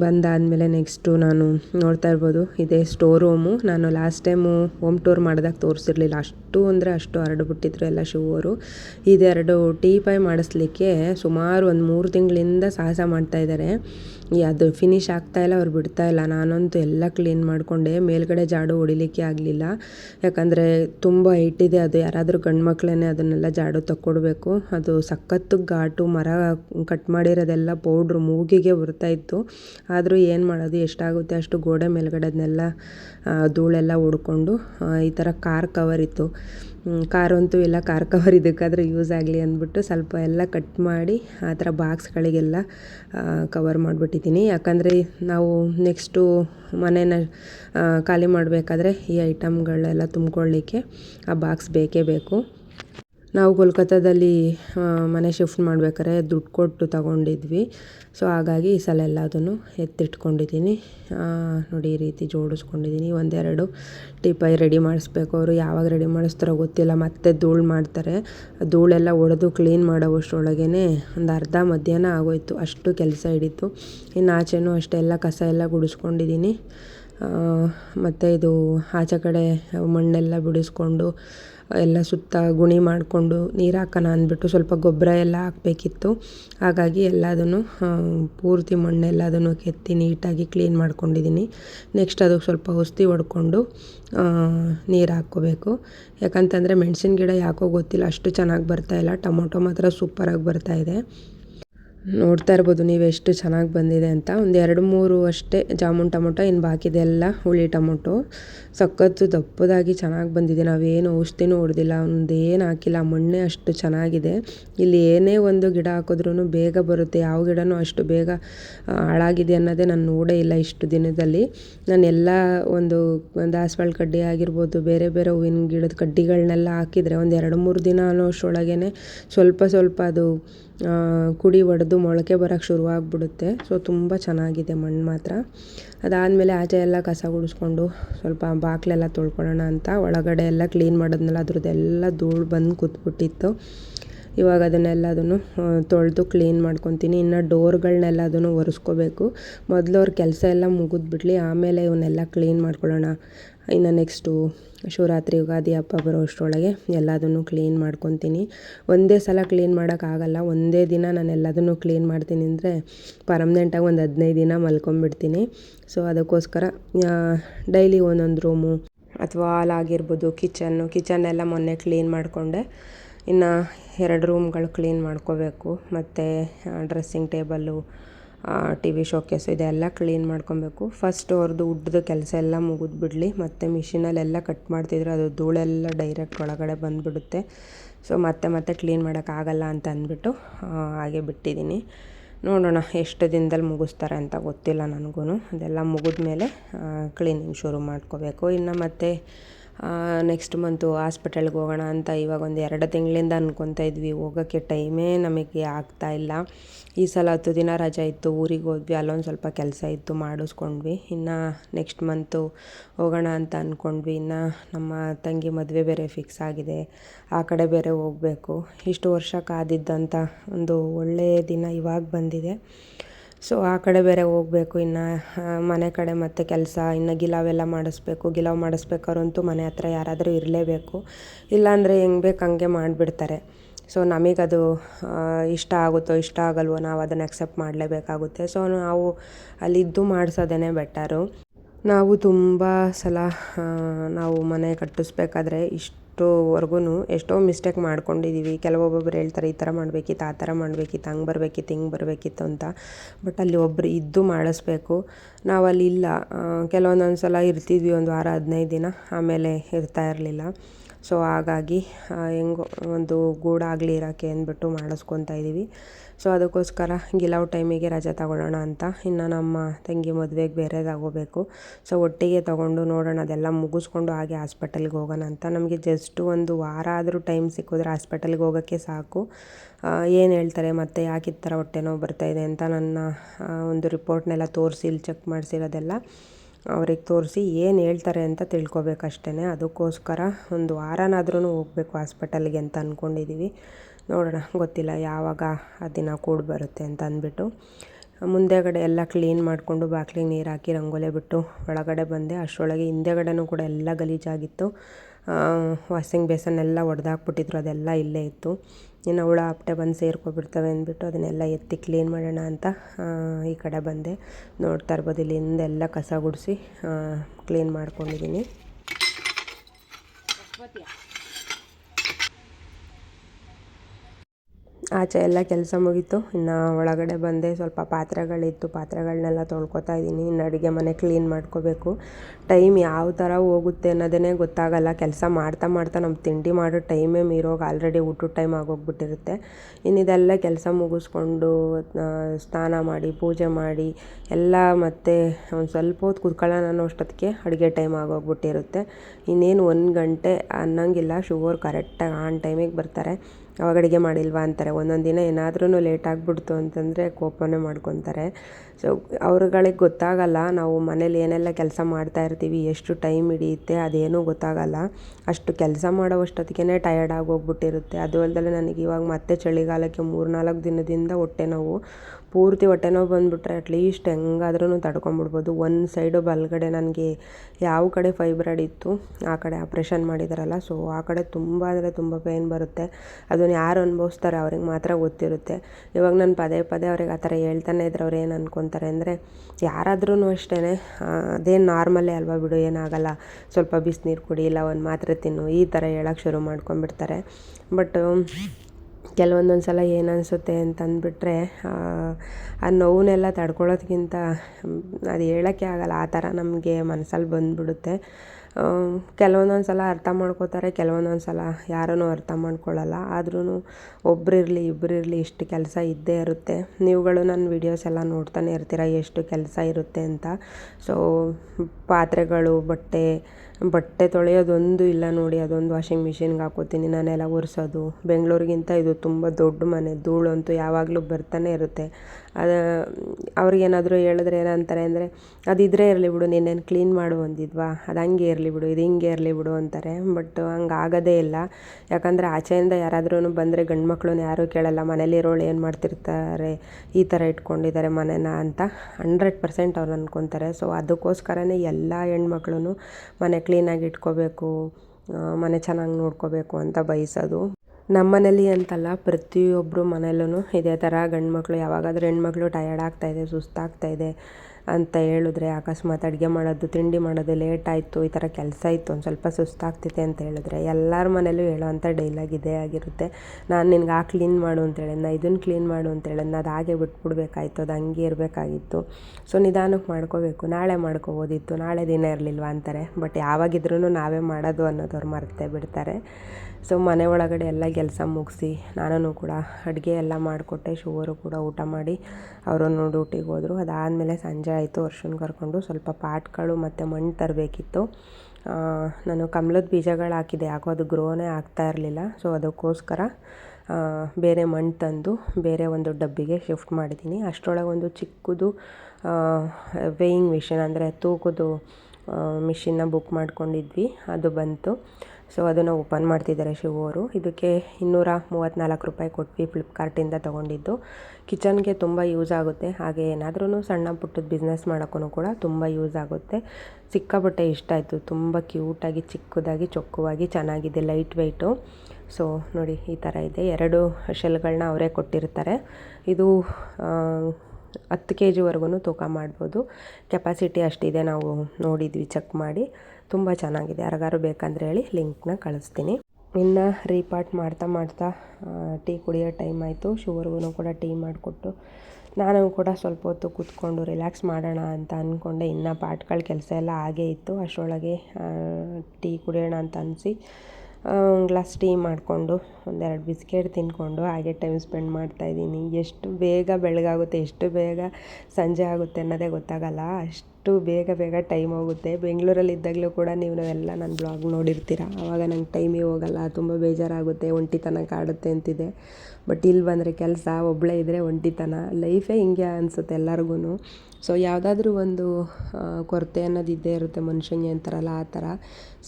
ಬಂದಾದಮೇಲೆ ನೆಕ್ಸ್ಟು ನಾನು ನೋಡ್ತಾ ಇರ್ಬೋದು, ಇದೇ ಸ್ಟೋರ್ ರೂಮು ನಾನು ಲಾಸ್ಟ್ ಟೈಮು ಹೋಮ್ ಟೂರ್ ಮಾಡಿದಾಗ ತೋರಿಸಿರ್ಲಿಲ್ಲ. ಅಷ್ಟು ಅಂದರೆ ಅಷ್ಟು ಹರಡ್ಬಿಟ್ಟಿದ್ರು ಎಲ್ಲ ಶೂ ಅವರು. ಇದೆರಡು ಟೀ ಪೈ ಮಾಡಿಸ್ಲಿಕ್ಕೆ ಸುಮಾರು ಒಂದು ಮೂರು ತಿಂಗಳಿಂದ ಸಾಹಸ ಮಾಡ್ತಾಯಿದ್ದಾರೆ ಅದು ಫಿನಿಶ್ ಇಲ್ಲ, ಅವ್ರು ಬಿಡ್ತಾ ಇಲ್ಲ. ನಾನಂತೂ ಎಲ್ಲ ಕ್ಲೀನ್ ಮಾಡಿಕೊಂಡೆ. ಮೇಲ್ಗಡೆ ಜಾಡು ಹೊಡಿಲಿಕ್ಕೆ ಆಗಲಿಲ್ಲ. ಯಾಕಂದರೆ ತುಂಬ ಇದೆ. ಅದು ಯಾರಾದರೂ ಗಂಡು ಮಕ್ಕಳೇ ಅದನ್ನೆಲ್ಲ ಜಾಡು ತಕ್ಕೊಡ್ಬೇಕು. ಅದು ಸಖತ್ತು ಘಾಟು, ಮರ ಕಟ್ ಮಾಡಿರೋದೆಲ್ಲ ಪೌಡ್ರು ಮೂಗಿಗೆ ಬರ್ತಾಯಿತ್ತು ಆದರೂ ಏನು ಮಾಡೋದು ಎಷ್ಟಾಗುತ್ತೆ ಅಷ್ಟು ಗೋಡೆ ಮೇಲ್ಗಡೆದನ್ನೆಲ್ಲ ಧೂಳೆಲ್ಲ ಉಡ್ಕೊಂಡು ಈ ಥರ ಕಾರ್ ಕವರ್ ಇತ್ತು. ಕಾರಂತೂ ಎಲ್ಲ ಕಾರ್ ಕವರ್ ಇದಕ್ಕಾದ್ರೆ ಯೂಸ್ ಆಗಲಿ ಅಂದ್ಬಿಟ್ಟು ಸ್ವಲ್ಪ ಎಲ್ಲ ಕಟ್ ಮಾಡಿ, ಆ ಥರ ಬಾಕ್ಸ್ಗಳಿಗೆಲ್ಲ ಕವರ್ ಮಾಡಿಬಿಟ್ಟಿದ್ದೀನಿ. ಯಾಕಂದರೆ ನಾವು ನೆಕ್ಸ್ಟು ಮನೇನ ಖಾಲಿ ಮಾಡಬೇಕಾದ್ರೆ ಈ ಐಟಮ್ಗಳೆಲ್ಲ ತುಂಬ್ಕೊಳ್ಳಿಕ್ಕೆ ಆ ಬಾಕ್ಸ್ ಬೇಕೇ ಬೇಕು. ನಾವು ಕೋಲ್ಕತ್ತಾದಲ್ಲಿ ಮನೆ ಶಿಫ್ಟ್ ಮಾಡ್ಬೇಕಾದ್ರೆ ದುಡ್ಡು ಕೊಟ್ಟು ತಗೊಂಡಿದ್ವಿ. ಸೊ ಹಾಗಾಗಿ ಈ ಸಲ ಎಲ್ಲದನ್ನು ಎತ್ತಿಟ್ಕೊಂಡಿದ್ದೀನಿ. ನೋಡಿ, ಈ ರೀತಿ ಜೋಡಿಸ್ಕೊಂಡಿದ್ದೀನಿ. ಒಂದೆರಡು ಟಿಪಾಯಿ ರೆಡಿ ಮಾಡಿಸ್ಬೇಕು. ಅವರು ಯಾವಾಗ ರೆಡಿ ಮಾಡಿಸ್ತಾರೋ ಗೊತ್ತಿಲ್ಲ. ಮತ್ತೆ ಧೂಳು ಮಾಡ್ತಾರೆ. ಧೂಳೆಲ್ಲ ಒಡೆದು ಕ್ಲೀನ್ ಮಾಡೋವಷ್ಟರೊಳಗೇ ಒಂದು ಅರ್ಧ ಮಧ್ಯಾಹ್ನ ಆಗೋಯ್ತು. ಅಷ್ಟು ಕೆಲಸ ಹಿಡಿತು. ಇನ್ನು ಆಚೆನೂ ಅಷ್ಟೆಲ್ಲ ಕಸ ಎಲ್ಲ ಗುಡಿಸ್ಕೊಂಡಿದ್ದೀನಿ. ಮತ್ತು ಇದು ಆಚೆ ಕಡೆ ಮಣ್ಣೆಲ್ಲ ಬಿಡಿಸ್ಕೊಂಡು, ಎಲ್ಲ ಸುತ್ತ ಗುಣಿ ಮಾಡಿಕೊಂಡು ನೀರು ಹಾಕೋಣ ಅಂದ್ಬಿಟ್ಟು ಸ್ವಲ್ಪ ಗೊಬ್ಬರ ಎಲ್ಲ ಹಾಕಬೇಕಿತ್ತು. ಹಾಗಾಗಿ ಎಲ್ಲದನ್ನು ಪೂರ್ತಿ ಮಣ್ಣೆಲ್ಲ ಅದನ್ನು ಕೆತ್ತಿ ನೀಟಾಗಿ ಕ್ಲೀನ್ ಮಾಡ್ಕೊಂಡಿದ್ದೀನಿ. ನೆಕ್ಸ್ಟ್ ಅದಕ್ಕೆ ಸ್ವಲ್ಪ ಔಷಧಿ ಹೊಡ್ಕೊಂಡು ನೀರು ಹಾಕ್ಕೋಬೇಕು. ಯಾಕಂತಂದರೆ ಮೆಣಸಿನ ಗಿಡ ಯಾಕೋ ಗೊತ್ತಿಲ್ಲ, ಅಷ್ಟು ಚೆನ್ನಾಗಿ ಬರ್ತಾಯಿಲ್ಲ ಟೊಮೊಟೊ ಮಾತ್ರ ಸೂಪರಾಗಿ ಬರ್ತಾಯಿದೆ ನೋಡ್ತಾ ಇರ್ಬೋದು ನೀವು ಎಷ್ಟು ಚೆನ್ನಾಗಿ ಬಂದಿದೆ ಅಂತ. ಒಂದು ಎರಡು ಮೂರು ಅಷ್ಟೇ ಜಾಮೂನ್ ಟೊಮೊಟೊ ಇನ್ನು ಬಾಕಿದೆಲ್ಲ ಹುಳಿ ಟೊಮೊಟೊ. ಸಖತ್ತು ದಪ್ಪದಾಗಿ ಚೆನ್ನಾಗಿ ಬಂದಿದೆ. ನಾವೇನು ಔಷಧಿನೂ ಹೊಡೆದಿಲ್ಲ, ಒಂದೇನು ಹಾಕಿಲ್ಲ, ಮಣ್ಣೆ ಅಷ್ಟು ಚೆನ್ನಾಗಿದೆ. ಇಲ್ಲಿ ಏನೇ ಒಂದು ಗಿಡ ಹಾಕಿದ್ರೂ ಬೇಗ ಬರುತ್ತೆ. ಯಾವ ಗಿಡನೂ ಅಷ್ಟು ಬೇಗ ಹಾಳಾಗಿದೆ ಅನ್ನೋದೇ ನಾನು ನೋಡೇ ಇಲ್ಲ ಇಷ್ಟು ದಿನದಲ್ಲಿ. ನಾನು ಎಲ್ಲ ಒಂದು ದಾಸವಾಳ ಕಡ್ಡಿ ಆಗಿರ್ಬೋದು, ಬೇರೆ ಬೇರೆ ಹೂವಿನ ಗಿಡದ ಕಡ್ಡಿಗಳನ್ನೆಲ್ಲ ಹಾಕಿದರೆ ಒಂದು ಎರಡು ಮೂರು ದಿನ ಅನ್ನೋ ಅಷ್ಟರೊಳಗೇ ಸ್ವಲ್ಪ ಸ್ವಲ್ಪ ಅದು ಕುಡಿ ಒಡೆದು ಮೊಳಕೆ ಬರೋಕ್ಕೆ ಶುರುವಾಗ್ಬಿಡುತ್ತೆ. ಸೊ ತುಂಬ ಚೆನ್ನಾಗಿದೆ ಮಣ್ಣು ಮಾತ್ರ. ಅದಾದಮೇಲೆ ಆಚೆ ಎಲ್ಲ ಕಸ ಗುಡಿಸ್ಕೊಂಡು ಸ್ವಲ್ಪ ಬಾಗಿಲೆಲ್ಲ ತೊಳ್ಕೊಳ್ಳೋಣ ಅಂತ ಒಳಗಡೆ ಎಲ್ಲ ಕ್ಲೀನ್ ಮಾಡಿದ್ನಲ್ಲ, ಅದ್ರದ್ದೆಲ್ಲ ಧೂಳು ಬಂದು ಕೂತ್ಬಿಟ್ಟಿತ್ತು. ಇವಾಗ ಅದನ್ನೆಲ್ಲದನ್ನು ತೊಳೆದು ಕ್ಲೀನ್ ಮಾಡ್ಕೊತೀನಿ. ಇನ್ನು ಡೋರ್ಗಳನ್ನೆಲ್ಲ ಅದನ್ನು ಒರೆಸ್ಕೋಬೇಕು. ಮೊದಲು ಅವ್ರ ಕೆಲಸ ಎಲ್ಲ ಮುಗಿದ್ಬಿಡ್ಲಿ ಆಮೇಲೆ ಇವನ್ನೆಲ್ಲ ಕ್ಲೀನ್ ಮಾಡ್ಕೊಳ್ಳೋಣ. ಇನ್ನು ನೆಕ್ಸ್ಟು ಶಿವರಾತ್ರಿ ಯುಗಾದಿ ಹಬ್ಬ ಬರೋ ಅಷ್ಟರೊಳಗೆ ಎಲ್ಲದನ್ನು ಕ್ಲೀನ್ ಮಾಡ್ಕೊತೀನಿ. ಒಂದೇ ಸಲ ಕ್ಲೀನ್ ಮಾಡೋಕ್ಕಾಗಲ್ಲ ಒಂದೇ ದಿನ ನಾನು ಎಲ್ಲದನ್ನು ಕ್ಲೀನ್ ಮಾಡ್ತೀನಿ ಅಂದರೆ ಪರ್ಮನೆಂಟಾಗಿ ಒಂದು ಹದಿನೈದು ದಿನ ಮಲ್ಕೊಂಬಿಡ್ತೀನಿ. ಸೊ ಅದಕ್ಕೋಸ್ಕರ ಡೈಲಿ ಒಂದೊಂದು ರೂಮು ಅಥವಾ ಹಾಲ್ ಆಗಿರ್ಬೋದು ಕಿಚನ್ನು ಕಿಚನ್ನೆಲ್ಲ ಮೊನ್ನೆ ಕ್ಲೀನ್ ಮಾಡಿಕೊಂಡೆ. ಇನ್ನು ಎರಡು ರೂಮ್ಗಳು ಕ್ಲೀನ್ ಮಾಡ್ಕೋಬೇಕು. ಮತ್ತು dressing table T V showcase ಇದೆಲ್ಲ ಕ್ಲೀನ್ ಮಾಡ್ಕೊಬೇಕು. ಫಸ್ಟ್ ಅವ್ರದ್ದು ಉಡ್ದು ಕೆಲಸ ಎಲ್ಲ ಮುಗಿದ್ಬಿಡ್ಲಿ ಮತ್ತು ಮಿಷಿನಲ್ಲೆಲ್ಲ ಕಟ್ ಮಾಡ್ತಿದ್ರೆ ಅದು ಧೂಳೆಲ್ಲ ಡೈರೆಕ್ಟ್ ಒಳಗಡೆ ಬಂದುಬಿಡುತ್ತೆ. ಸೊ ಮತ್ತೆ ಮತ್ತೆ ಕ್ಲೀನ್ ಮಾಡೋಕ್ಕಾಗಲ್ಲ ಅಂತ ಅಂದ್ಬಿಟ್ಟು ಹಾಗೆ ಬಿಟ್ಟಿದ್ದೀನಿ ನೋಡೋಣ ಎಷ್ಟು ದಿನದಲ್ಲಿ ಮುಗಿಸ್ತಾರೆ ಅಂತ ಗೊತ್ತಿಲ್ಲ ನನಗೂ ಅದೆಲ್ಲ ಮುಗಿದ ಮೇಲೆ ಕ್ಲೀನಿಂಗ್ ಶುರು ಮಾಡ್ಕೋಬೇಕು. ಇನ್ನು ಮತ್ತೆ ನೆಕ್ಸ್ಟ್ ಮಂತು ಹಾಸ್ಪಿಟಲ್ಗೆ ಹೋಗೋಣ ಅಂತ ಇವಾಗ ಒಂದು ಎರಡು ತಿಂಗಳಿಂದ ಅನ್ಕೊತಾ ಇದ್ವಿ. ಹೋಗೋಕ್ಕೆ ಟೈಮೇ ನಮಗೆ ಆಗ್ತಾ ಇಲ್ಲ. ಈ ಸಲ ಹತ್ತು ದಿನ ರಜೆ ಇತ್ತು. ಊರಿಗೆ ಹೋದ್ವಿ. ಅಲ್ಲೊಂದು ಸ್ವಲ್ಪ ಕೆಲಸ ಇತ್ತು ಮಾಡಿಸ್ಕೊಂಡ್ವಿ. ಇನ್ನು ನೆಕ್ಸ್ಟ್ ಮಂತು ಹೋಗೋಣ ಅಂತ ಅಂದ್ಕೊಂಡ್ವಿ ಇನ್ನು ನಮ್ಮ ತಂಗಿ ಮದುವೆ ಬೇರೆ ಫಿಕ್ಸ್ ಆಗಿದೆ. ಆ ಕಡೆ ಬೇರೆ ಹೋಗಬೇಕು. ಇಷ್ಟು ವರ್ಷ ಕಾದಿದ್ದಂಥ ಒಂದು ಒಳ್ಳೆಯ ದಿನ ಇವಾಗ ಬಂದಿದೆ. ಸೊ ಆ ಕಡೆ ಬೇರೆ ಹೋಗಬೇಕು, ಇನ್ನು ಮನೆ ಕಡೆ ಮತ್ತೆ ಕೆಲಸ, ಇನ್ನು ಗಿಲಾವೆಲ್ಲ ಮಾಡಿಸ್ಬೇಕು, ಗಿಲಾವ್ ಮಾಡಿಸ್ಬೇಕಾದ್ರಂತೂ ಮನೆ ಹತ್ರ ಯಾರಾದರೂ ಇರಲೇಬೇಕು. ಇಲ್ಲಾಂದರೆ ಹೆಂಗೆ ಬೇಕು ಹಂಗೆ ಮಾಡಿಬಿಡ್ತಾರೆ. ಸೊ ನಮಗದು ಇಷ್ಟ ಆಗುತ್ತೋ ಇಷ್ಟ ಆಗಲ್ವೋ ನಾವು ಅದನ್ನು ಅಕ್ಸೆಪ್ಟ್ ಮಾಡಲೇಬೇಕಾಗುತ್ತೆ. ಸೊ ನಾವು ಅಲ್ಲಿದ್ದು ಮಾಡಿಸೋದೇ ಬೆಟರು ನಾವು ತುಂಬ ಸಲ ನಾವು ಮನೆ ಕಟ್ಟಿಸ್ಬೇಕಾದ್ರೆ ಇಷ್ಟು ಅಷ್ಟೋವರೆಗೂ ಎಷ್ಟೋ ಮಿಸ್ಟೇಕ್ ಮಾಡ್ಕೊಂಡಿದ್ದೀವಿ ಕೆಲವೊಬ್ಬೊಬ್ರು ಹೇಳ್ತಾರೆ, ಈ ಥರ ಮಾಡಬೇಕಿತ್ತು, ಆ ಥರ ಮಾಡಬೇಕಿತ್ತು, ಹಂಗೆ ಬರಬೇಕಿತ್ತು, ಹಿಂಗೆ ಬರಬೇಕಿತ್ತು ಅಂತ. ಬಟ್ ಅಲ್ಲಿ ಒಬ್ಬರು ಇದ್ದು ಮಾಡಿಸ್ಬೇಕು. ನಾವಲ್ಲಿ ಇಲ್ಲ. ಕೆಲವೊಂದೊಂದು ಸಲ ಇರ್ತಿದ್ವಿ ಒಂದು ವಾರ, ಹದಿನೈದು ದಿನ. ಆಮೇಲೆ ಇರ್ತಾ ಇರಲಿಲ್ಲ. ಸೊ ಹಾಗಾಗಿ ಹೆಂಗೋ ಒಂದು ಗೂಡಾಗಲಿ ಇರೋಕ್ಕೆ ಅಂದ್ಬಿಟ್ಟು ಮಾಡಿಸ್ಕೊತಾ ಇದ್ದೀವಿ ಸೊ ಅದಕ್ಕೋಸ್ಕರ ಗಿಲಾವ್ ಟೈಮಿಗೆ ರಜೆ ತಗೊಳ್ಳೋಣ ಅಂತ. ಇನ್ನು ನಮ್ಮ ತಂಗಿ ಮದುವೆಗೆ ಬೇರೆ ತಗೋಬೇಕು ಸೊ ಒಟ್ಟಿಗೆ ತೊಗೊಂಡು ನೋಡೋಣ, ಅದೆಲ್ಲ ಮುಗಿಸ್ಕೊಂಡು ಹಾಗೆ ಹಾಸ್ಪಿಟಲ್ಗೆ ಹೋಗೋಣ ಅಂತ. ನಮಗೆ ಜಸ್ಟ್ ಒಂದು ವಾರ ಆದರೂ ಟೈಮ್ ಸಿಕ್ಕಿದ್ರೆ ಹಾಸ್ಪಿಟಲ್ಗೆ ಹೋಗೋಕ್ಕೆ ಸಾಕು. ಏನು ಹೇಳ್ತಾರೆ, ಮತ್ತೆ ಯಾಕೆ ಈ ಥರ ಹೊಟ್ಟೆ ನೋವು ಬರ್ತಾಯಿದೆ ಅಂತ ನನ್ನ ಒಂದು ರಿಪೋರ್ಟ್ನೆಲ್ಲ ತೋರಿಸಿ, ಇಲ್ಲಿ ಚೆಕ್ ಮಾಡಿಸಿರೋದೆಲ್ಲ ಅವ್ರಿಗೆ ತೋರಿಸಿ ಏನು ಹೇಳ್ತಾರೆ ಅಂತ ತಿಳ್ಕೊಬೇಕಷ್ಟೇ ಅದಕ್ಕೋಸ್ಕರ ಒಂದು ವಾರನಾದ್ರೂ ಹೋಗಬೇಕು ಹಾಸ್ಪಿಟಲ್ಗೆ ಅಂತ ಅಂದ್ಕೊಂಡಿದ್ದೀವಿ ನೋಡೋಣ, ಗೊತ್ತಿಲ್ಲ ಯಾವಾಗ ಆ ದಿನ ಕೂಡಿ ಬರುತ್ತೆ ಅಂತ ಅಂದ್ಬಿಟ್ಟು. ಮುಂದೆಗಡೆ ಎಲ್ಲ ಕ್ಲೀನ್ ಮಾಡಿಕೊಂಡು ಬಾಗಿಲಿಗೆ ನೀರು ಹಾಕಿ ರಂಗೋಲೆ ಬಿಟ್ಟು ಒಳಗಡೆ ಬಂದೆ. ಅಷ್ಟರೊಳಗೆ ಹಿಂದೆಗಡೆನೂ ಕೂಡ ಎಲ್ಲ ಗಲೀಜಾಗಿತ್ತು. ವಾಷಿಂಗ್ ಬೇಸನ್ನೆಲ್ಲ ಒಡೆದಾಕ್ಬಿಟ್ಟಿದ್ರು, ಅದೆಲ್ಲ ಇಲ್ಲೇ ಇತ್ತು. ಇನ್ನು ಹುಳ, ಹಪ್ಟೆ ಬಂದು ಸೇರ್ಕೊಬಿಡ್ತವೆ ಅಂದ್ಬಿಟ್ಟು ಅದನ್ನೆಲ್ಲ ಎತ್ತಿ ಕ್ಲೀನ್ ಮಾಡೋಣ ಅಂತ ಈ ಕಡೆ ಬಂದೆ. ನೋಡ್ತಾ ಇರ್ಬೋದು ಇಲ್ಲಿ ಹಿಂದೆಲ್ಲ ಕಸ ಗುಡಿಸಿ ಕ್ಲೀನ್ ಮಾಡ್ಕೊಂಡಿದ್ದೀನಿ. ಆಚೆ ಎಲ್ಲ ಕೆಲಸ ಮುಗೀತು. ಇನ್ನು ಒಳಗಡೆ ಬಂದೆ. ಸ್ವಲ್ಪ ಪಾತ್ರೆಗಳಿತ್ತು. ಪಾತ್ರೆಗಳನ್ನೆಲ್ಲ ತೊಳ್ಕೊತಾ ಇದ್ದೀನಿ. ಇನ್ನು ಅಡುಗೆ ಮನೆ ಕ್ಲೀನ್ ಮಾಡ್ಕೋಬೇಕು. ಟೈಮ್ ಯಾವ ಥರ ಹೋಗುತ್ತೆ ಅನ್ನೋದೇ ಗೊತ್ತಾಗಲ್ಲ. ಕೆಲಸ ಮಾಡ್ತಾ ಮಾಡ್ತಾ ನಮ್ಮ ತಿಂಡಿ ಮಾಡೋ ಟೈಮೇ ಮೀರೋಗಿ ಆಲ್ರೆಡಿ ಊಟದ ಟೈಮ್ ಆಗೋಗ್ಬಿಟ್ಟಿರುತ್ತೆ. ಇನ್ನಿದೆಲ್ಲ ಕೆಲಸ ಮುಗಿಸ್ಕೊಂಡು ಸ್ನಾನ ಮಾಡಿ, ಪೂಜೆ ಮಾಡಿ, ಎಲ್ಲ ಮತ್ತೆ ಒಂದು ಸ್ವಲ್ಪ ಹೊತ್ತು ಕುತ್ಕೊಳ್ಳೋಣ ಅನ್ನೋ ಅಷ್ಟೊತ್ತಿಗೆ ಅಡುಗೆ ಟೈಮ್ ಆಗೋಗ್ಬಿಟ್ಟಿರುತ್ತೆ. ಇನ್ನೇನು ಒಂದು ಗಂಟೆ ಅನ್ನೋಂಗಿಲ್ಲ. ಶುಗರ್ ಕರೆಕ್ಟಾಗಿ ಆನ್ ಟೈಮಿಗೆ ಬರ್ತಾರೆ. ಅವಾಗ ಅಡುಗೆ ಮಾಡಿಲ್ವಾ ಅಂತಾರೆ. ಒಂದೊಂದು ದಿನ ಏನಾದ್ರೂ ಲೇಟ್ ಆಗಿಬಿಡ್ತು ಅಂತಂದರೆ ಕೋಪನೇ ಮಾಡ್ಕೊತಾರೆ. ಸೊ ಅವ್ರುಗಳಿಗೆ ಗೊತ್ತಾಗಲ್ಲ ನಾವು ಮನೇಲಿ ಏನೆಲ್ಲ ಕೆಲಸ ಮಾಡ್ತಾ ಇರ್ತೀವಿ, ಎಷ್ಟು ಟೈಮ್ ಹಿಡಿಯುತ್ತೆ, ಅದೇನೂ ಗೊತ್ತಾಗಲ್ಲ. ಅಷ್ಟು ಕೆಲಸ ಮಾಡೋವಷ್ಟೊತ್ತಿಗೆ ಟಯರ್ಡ್ ಆಗೋಗ್ಬಿಟ್ಟಿರುತ್ತೆ ಅದು ಅಲ್ಲದೆ ನನಗೆ ಇವಾಗ ಮತ್ತೆ ಚಳಿಗಾಲಕ್ಕೆ ಮೂರು ನಾಲ್ಕು ದಿನದಿಂದ ಹೊಟ್ಟೆ ನೋವು. ಪೂರ್ತಿ ಹೊಟ್ಟೆ ನೋವು ಬಂದುಬಿಟ್ರೆ ಅಟ್ಲೀಸ್ಟ್ ಹೆಂಗಾದ್ರೂ ತಡ್ಕೊಂಬಿಡ್ಬೋದು. ಒಂದು ಸೈಡು ಬಲಗಡೆ ನನಗೆ ಯಾವ ಕಡೆ ಫೈಬ್ರಾಯ್ಡ್ ಇತ್ತು, ಆ ಕಡೆ ಆಪ್ರೇಷನ್ ಮಾಡಿದಾರಲ್ಲ ಸೊ ಆ ಕಡೆ ತುಂಬ ಅಂದರೆ ತುಂಬ ಪೇಯ್ನ್ ಬರುತ್ತೆ. ಅದನ್ನು ಯಾರು ಅನುಭವಿಸ್ತಾರೆ ಅವ್ರಿಗೆ ಮಾತ್ರ ಗೊತ್ತಿರುತ್ತೆ. ಇವಾಗ ನಾನು ಪದೇ ಪದೇ ಅವ್ರಿಗೆ ಆ ಥರ ಹೇಳ್ತಾನೆ ಇದ್ರೆ ಅವ್ರು ಏನು ಅನ್ಕೊತಾರೆ ಅಂದರೆ ಯಾರಾದ್ರೂ ಅಷ್ಟೇ ಅದೇನು ನಾರ್ಮಲ್ಲೇ ಅಲ್ವಾ ಬಿಡು, ಏನಾಗಲ್ಲ. ಸ್ವಲ್ಪ ಬಿಸಿನೀರು ಕುಡಿ, ಇಲ್ಲ ಒಂದು ಮಾತ್ರೆ ತಿನ್ನು, ಈ ಥರ ಹೇಳೋಕ್ಕೆ ಶುರು ಮಾಡ್ಕೊಂಡ್ಬಿಡ್ತಾರೆ. ಬಟ್ ಕೆಲವೊಂದೊಂದು ಸಲ ಏನು ಅನಿಸುತ್ತೆ ಅಂತ ಆ ನೋವನ್ನೆಲ್ಲ ತಡ್ಕೊಳ್ಳೋದ್ಕಿಂತ ಅದು ಹೇಳೋಕ್ಕೆ ಆಗಲ್ಲ. ಆ ಥರ ನಮಗೆ ಮನಸ್ಸಲ್ಲಿ ಬಂದುಬಿಡುತ್ತೆ. ಕೆಲವೊಂದೊಂದು ಸಲ ಅರ್ಥ ಮಾಡ್ಕೋತಾರೆ, ಕೆಲವೊಂದೊಂದು ಸಲ ಯಾರೂ ಅರ್ಥ ಮಾಡ್ಕೊಳ್ಳಲ್ಲ. ಆದ್ರೂ ಒಬ್ಬರಿರಲಿ ಇಬ್ಬರಿರಲಿ ಇಷ್ಟು ಕೆಲಸ ಇದ್ದೇ ಇರುತ್ತೆ. ನೀವುಗಳು ನನ್ನ ವೀಡಿಯೋಸ್ ಎಲ್ಲ ನೋಡ್ತಾನೆ ಇರ್ತೀರ, ಎಷ್ಟು ಕೆಲಸ ಇರುತ್ತೆ ಅಂತ? ಸೊ ಪಾತ್ರೆಗಳು, ಬಟ್ಟೆ ಬಟ್ಟೆ ತೊಳೆಯೋದೊಂದು ಇಲ್ಲ ನೋಡಿ, ಅದೊಂದು ವಾಷಿಂಗ್ ಮಿಷಿನ್ಗೆ ಹಾಕೋತೀನಿ. ನಾನೆಲ್ಲ ಒರೆಸೋದು. ಬೆಂಗಳೂರಿಗಿಂತ ಇದು ತುಂಬ ದೊಡ್ಡ ಮನೆ. ಧೂಳಂತೂ ಯಾವಾಗಲೂ ಬರ್ತಾನೆ ಇರುತ್ತೆ. ಅದು, ಅವ್ರಿಗೇನಾದರೂ ಹೇಳಿದ್ರೆ ಏನಂತಾರೆ ಅಂದರೆ ಅದು ಇದ್ರೆ ಇರಲಿ ಬಿಡು, ನೀನೇನು ಕ್ಲೀನ್ ಮಾಡು ಅಂದಿದ್ವಾ? ಅದು ಹಂಗೆ ಇರಲಿ ಬಿಡು, ಇದು ಹಿಂಗೆ ಇರಲಿ ಬಿಡು ಅಂತಾರೆ. ಬಟ್ ಹಂಗೆ ಆಗೋದೇ ಇಲ್ಲ. ಯಾಕಂದರೆ ಆಚೆಯಿಂದ ಯಾರಾದ್ರೂ ಬಂದರೆ ಗಂಡು ಮಕ್ಳನ್ನ ಯಾರೂ ಕೇಳಲ್ಲ. ಮನೇಲಿರೋಳು ಏನು ಮಾಡ್ತಿರ್ತಾರೆ? ಈ ಥರ ಇಟ್ಕೊಂಡಿದ್ದಾರೆ ಮನೇನ ಅಂತ ಹಂಡ್ರೆಡ್ ಪರ್ಸೆಂಟ್ ಅವ್ರು ಅಂದ್ಕೊತಾರೆ ಸೊ ಅದಕ್ಕೋಸ್ಕರನೇ ಎಲ್ಲ ಹೆಣ್ಮಕ್ಳು ಮನೆ ಕ್ಲೀನಾಗಿ ಇಟ್ಕೋಬೇಕು ಮನೆ ಚೆನ್ನಾಗಿ ನೋಡ್ಕೋಬೇಕು ಅಂತ ಬಯಸೋದು. ನಮ್ಮ ಮನೇಲಿ ಅಂತಲ್ಲ ಪ್ರತಿಯೊಬ್ಬರು ಮನೆಯಲ್ಲೂ ಇದೇ ಥರ ಗಂಡು ಮಕ್ಕಳು ಯಾವಾಗಾದರೂ ಹೆಣ್ಮಕ್ಳು ಟಯರ್ಡ್ ಆಗ್ತಾಯಿದೆ ಸುಸ್ತಾಗ್ತಾಯಿದೆ ಅಂತ ಹೇಳಿದ್ರೆ ಅಕಸ್ಮಾತ್ ಅಡುಗೆ ಮಾಡೋದು, ತಿಂಡಿ ಮಾಡೋದು ಲೇಟ್ ಆಯಿತು, ಈ ಥರ ಕೆಲಸ ಇತ್ತು, ಒಂದು ಸ್ವಲ್ಪ ಸುಸ್ತಾಗ್ತಿದೆ ಅಂತ ಹೇಳಿದ್ರೆ ಎಲ್ಲರ ಮನೇಲೂ ಹೇಳೋವಂಥ ಡೈಲಾಗ್ ಇದೇ ಆಗಿರುತ್ತೆ. ನಾನು ನಿನ್ಗೆ ಆ ಕ್ಲೀನ್ ಮಾಡು ಅಂತ ನಾ ಇದನ್ನು ಕ್ಲೀನ್ ಮಾಡು ಅಂತ ಹೇಳಿದ್ನ, ಅದು ಹಾಗೆ ಬಿಟ್ಬಿಡ್ಬೇಕಾಯ್ತು, ಅದು ಹಂಗೆ ಇರಬೇಕಾಗಿತ್ತು. ಸೊ ನಿಧಾನಕ್ಕೆ ಮಾಡ್ಕೋಬೇಕು, ನಾಳೆ ಮಾಡ್ಕೋಬೋದಿತ್ತು ನಾಳೆ ದಿನ ಇರಲಿಲ್ವ ಅಂತಾರೆ. ಬಟ್ ಯಾವಾಗಿದ್ರೂ ನಾವೇ ಮಾಡೋದು ಅನ್ನೋದವ್ರು ಮರ್ತೇ ಬಿಡ್ತಾರೆ. ಸೊ ಮನೆ ಒಳಗಡೆ ಎಲ್ಲ ಕೆಲಸ ಮುಗಿಸಿ ನಾನು ಕೂಡ ಅಡುಗೆ ಎಲ್ಲ ಮಾಡಿಕೊಟ್ಟೆ, ಶುಗರು ಕೂಡ ಊಟ ಮಾಡಿ, ಅವರನ್ನು ಡ್ಯೂಟಿಗೆ ಹೋದರು. ಅದಾದಮೇಲೆ ಸಂಜೆ ಆಯಿತು, ವರ್ಷನ್ ಕರ್ಕೊಂಡು ಸ್ವಲ್ಪ ಪಾಟ್ಗಳು ಮತ್ತು ಮಣ್ಣು ತರಬೇಕಿತ್ತು. ನಾನು ಕಮಲದ ಬೀಜಗಳು ಹಾಕಿದೆ, ಯಾಕೋ ಅದು ಗ್ರೋನೇ ಆಗ್ತಾ ಇರಲಿಲ್ಲ. ಸೊ ಅದಕ್ಕೋಸ್ಕರ ಬೇರೆ ಮಣ್ಣು ತಂದು ಬೇರೆ ಒಂದು ಡಬ್ಬಿಗೆ ಶಿಫ್ಟ್ ಮಾಡಿದ್ದೀನಿ. ಅಷ್ಟರೊಳಗೆ ಒಂದು ಚಿಕ್ಕದು ವೇಯಿಂಗ್ ಮಿಷಿನ್, ಅಂದರೆ ತೂಕದ್ದು ಮಿಷಿನ್ನ ಬುಕ್ ಮಾಡ್ಕೊಂಡಿದ್ವಿ. ಅದು ಬಂತು. ಸೊ ಅದನ್ನು ಓಪನ್ ಮಾಡ್ತಿದ್ದಾರೆ ಶಿವು ಅವರು. ಇದಕ್ಕೆ ಇನ್ನೂರ ಮೂವತ್ತ್ನಾಲ್ಕು ರೂಪಾಯಿ ಕೊಟ್ವಿ ಫ್ಲಿಪ್ಕಾರ್ಟಿಂದ ತೊಗೊಂಡಿದ್ದು. ಕಿಚನ್ಗೆ ತುಂಬ ಯೂಸ್ ಆಗುತ್ತೆ. ಹಾಗೆ ಏನಾದ್ರೂ ಸಣ್ಣ ಪುಟ್ಟದ ಬಿಸ್ನೆಸ್ ಮಾಡೋಕ್ಕೂ ಕೂಡ ತುಂಬ ಯೂಸ್ ಆಗುತ್ತೆ. ಸಿಕ್ಕಾಪಟ್ಟೆ ಇಷ್ಟ ಆಯಿತು. ತುಂಬ ಕ್ಯೂಟಾಗಿ, ಚಿಕ್ಕದಾಗಿ, ಚೊಕ್ಕವಾಗಿ, ಚೆನ್ನಾಗಿದೆ, ಲೈಟ್ ವೆಯ್ಟು. ಸೊ ನೋಡಿ, ಈ ಥರ ಇದೆ. ಎರಡು ಶೆಲ್ಗಳನ್ನ ಅವರೇ ಕೊಟ್ಟಿರ್ತಾರೆ. ಇದು ಹತ್ತು ಕೆ ಜಿವರೆಗೂ ತೂಕ ಮಾಡ್ಬೋದು. ಕೆಪಾಸಿಟಿ ಅಷ್ಟಿದೆ. ನಾವು ನೋಡಿದ್ವಿ, ಚೆಕ್ ಮಾಡಿ. ತುಂಬ ಚೆನ್ನಾಗಿದೆ. ಯಾರಿಗಾರು ಬೇಕಂದ್ರೆ ಹೇಳಿ ಲಿಂಕ್ನ ಕಳಿಸ್ತೀನಿ. ಇನ್ನು ರೀಪಾರ್ಟ್ ಮಾಡ್ತಾ ಮಾಡ್ತಾ ಟೀ ಕುಡಿಯೋ ಟೈಮ್ ಆಯಿತು. ಶುಗರ್ಗೂ ಕೂಡ ಟೀ ಮಾಡಿಕೊಟ್ಟು, ನಾನು ಕೂಡ ಸ್ವಲ್ಪ ಹೊತ್ತು ಕೂತ್ಕೊಂಡು ರಿಲ್ಯಾಕ್ಸ್ ಮಾಡೋಣ ಅಂತ ಅಂದ್ಕೊಂಡೆ ಇನ್ನು ಪಾಟ್ಗಳ ಕೆಲಸ ಎಲ್ಲ ಆಗೇ ಇತ್ತು. ಅಷ್ಟರೊಳಗೆ ಟೀ ಕುಡಿಯೋಣ ಅಂತ ಅನಿಸಿ ಒಂದು ಗ್ಲಾಸ್ ಟೀ ಮಾಡಿಕೊಂಡು ಒಂದೆರಡು ಬಿಸ್ಕೆಟ್ ತಿನ್ಕೊಂಡು, ಹಾಗೆ ಟೈಮ್ ಸ್ಪೆಂಡ್ ಮಾಡ್ತಾಯಿದ್ದೀನಿ ಎಷ್ಟು ಬೇಗ ಬೆಳಗಾಗುತ್ತೆ, ಎಷ್ಟು ಬೇಗ ಸಂಜೆ ಆಗುತ್ತೆ ಅನ್ನೋದೇ ಗೊತ್ತಾಗಲ್ಲ. ಅಷ್ಟು ಬೇಗ ಬೇಗ ಟೈಮ್ ಹೋಗುತ್ತೆ. ಬೆಂಗಳೂರಲ್ಲಿ ಇದ್ದಾಗಲೂ ಕೂಡ ನೀವು ನಾವೆಲ್ಲ ನನ್ನ ಬ್ಲಾಗ್ ನೋಡಿರ್ತೀರ. ಆವಾಗ ನಂಗೆ ಟೈಮೇ ಹೋಗಲ್ಲ. ತುಂಬ ಬೇಜಾರಾಗುತ್ತೆ. ಒಂಟಿತನ ಕಾಡುತ್ತೆ ಅಂತಿದೆ. ಬಟ್ ಇಲ್ಲಿ ಬಂದರೆ ಕೆಲಸ ಒಬ್ಬಳೇ ಇದ್ದರೆ ಒಂಟಿತನ ಲೈಫೇ ಹಿಂಗೆ ಅನಿಸುತ್ತೆ ಎಲ್ಲರಿಗೂ ಸೊ ಯಾವುದಾದ್ರೂ ಒಂದು ಕೊರತೆ ಅನ್ನೋದು ಇದ್ದೇ ಇರುತ್ತೆ ಮನುಷ್ಯಂಗೆ ಅಂತಾರಲ್ಲ ಆ ಥರ.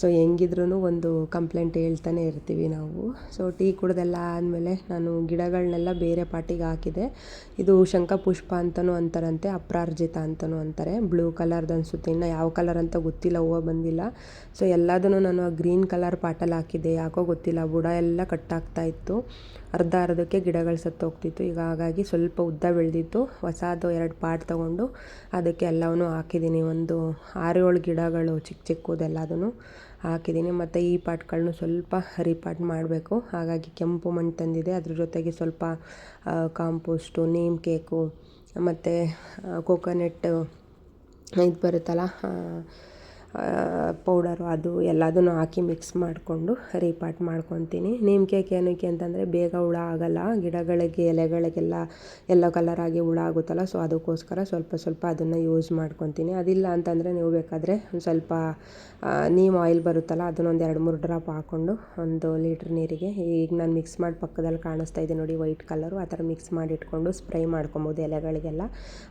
ಸೊ ಹೆಂಗಿದ್ರೂ ಒಂದು ಕಂಪ್ಲೇಂಟ್ ಹೇಳ್ತಾನೆ ಇರ್ತೀವಿ ನಾವು. ಸೊ ಟೀ ಕುಡ್ದೆಲ್ಲ ಆದಮೇಲೆ ನಾನು ಗಿಡಗಳನ್ನೆಲ್ಲ ಬೇರೆ ಪಾಟಿಗೆ ಹಾಕಿದೆ. ಇದು ಶಂಖಪುಷ್ಪ ಅಂತಲೂ ಅಂತಾರಂತೆ, ಅಪ್ರಾರ್ಜಿತ ಅಂತಲೂ ಅಂತಾರೆ. ಬ್ಲೂ ಕಲರ್ದು ಅನಿಸುತ್ತೆ. ಇನ್ನು ಯಾವ ಕಲರ್ ಅಂತ ಗೊತ್ತಿಲ್ಲ, ಹೂವು ಬಂದಿಲ್ಲ. ಸೊ ಎಲ್ಲದನ್ನು ನಾನು ಗ್ರೀನ್ ಕಲರ್ ಪಾಟಲ್ಲಿ ಹಾಕಿದ್ದೆ. ಯಾಕೋ ಗೊತ್ತಿಲ್ಲ, ಬುಡ ಎಲ್ಲ ಕಟ್ಟಾಗ್ತಾ ಇತ್ತು. ಅರ್ಧ ಅರ್ಧ ಅರ್ಧಕ್ಕೆ ಗಿಡಗಳು ಸತ್ತೋಗ್ತಿತ್ತು. ಈಗ ಹಾಗಾಗಿ ಸ್ವಲ್ಪ ಉದ್ದ ಬೆಳೆದಿತ್ತು. ಹೊಸದು ಎರಡು ಪಾಟ್ ತೊಗೊಂಡು ಅದಕ್ಕೆ ಎಲ್ಲವನ್ನು ಹಾಕಿದ್ದೀನಿ. ಒಂದು ಆರು ಏಳು ಗಿಡಗಳು ಚಿಕ್ಕ ಚಿಕ್ಕದೆಲ್ಲದೂ ಹಾಕಿದ್ದೀನಿ. ಮತ್ತು ಈ ಪಾಟ್ಗಳನ್ನೂ ಸ್ವಲ್ಪ ರಿಪಾಟ್ ಮಾಡಬೇಕು. ಹಾಗಾಗಿ ಕೆಂಪು ಮಣ್ಣು ತಂದಿದೆ. ಅದ್ರ ಜೊತೆಗೆ ಸ್ವಲ್ಪ ಕಾಂಪೋಸ್ಟು, ನೀಮ್ ಕೇಕು, ಮತ್ತು ಕೋಕೋನೆಟ್ ಇದು ಬರುತ್ತಲ್ಲ ಪೌಡರು ಅದು ಎಲ್ಲದನ್ನು ಹಾಕಿ ಮಿಕ್ಸ್ ಮಾಡಿಕೊಂಡು ರೀಪಾಟ್ ಮಾಡ್ಕೊತೀನಿ. ಕೇಕ್ ಏನಕ್ಕೆ ಅಂತಂದರೆ ಬೇಗ ಹುಳ ಆಗಲ್ಲ. ಗಿಡಗಳಿಗೆ, ಎಲೆಗಳಿಗೆಲ್ಲ ಎಲ್ಲೋ ಕಲರಾಗಿ ಹುಳ ಆಗುತ್ತಲ್ಲ ಸೊ ಅದಕ್ಕೋಸ್ಕರ ಸ್ವಲ್ಪ ಸ್ವಲ್ಪ ಅದನ್ನು ಯೂಸ್ ಮಾಡ್ಕೊತೀನಿ. ಅದಿಲ್ಲ ಅಂತಂದರೆ ನೀವು ಬೇಕಾದರೆ ಒಂದು ಸ್ವಲ್ಪ ನೀಮ್ ಆಯಿಲ್ ಬರುತ್ತಲ್ಲ ಅದನ್ನೊಂದು ಎರಡು ಮೂರು ಡ್ರಾಪ್ ಹಾಕ್ಕೊಂಡು ಒಂದು ಲೀಟ್ರ್ ನೀರಿಗೆ. ಈಗ ನಾನು ಮಿಕ್ಸ್ ಮಾಡಿ ಪಕ್ಕದಲ್ಲಿ ಕಾಣಿಸ್ತಾ ಇದೆ ನೋಡಿ ವೈಟ್ ಕಲರು ಆ ಥರ ಮಿಕ್ಸ್ ಮಾಡಿ ಇಟ್ಕೊಂಡು ಸ್ಪ್ರೈ ಮಾಡ್ಕೊಬೋದು ಎಲೆಗಳಿಗೆಲ್ಲ.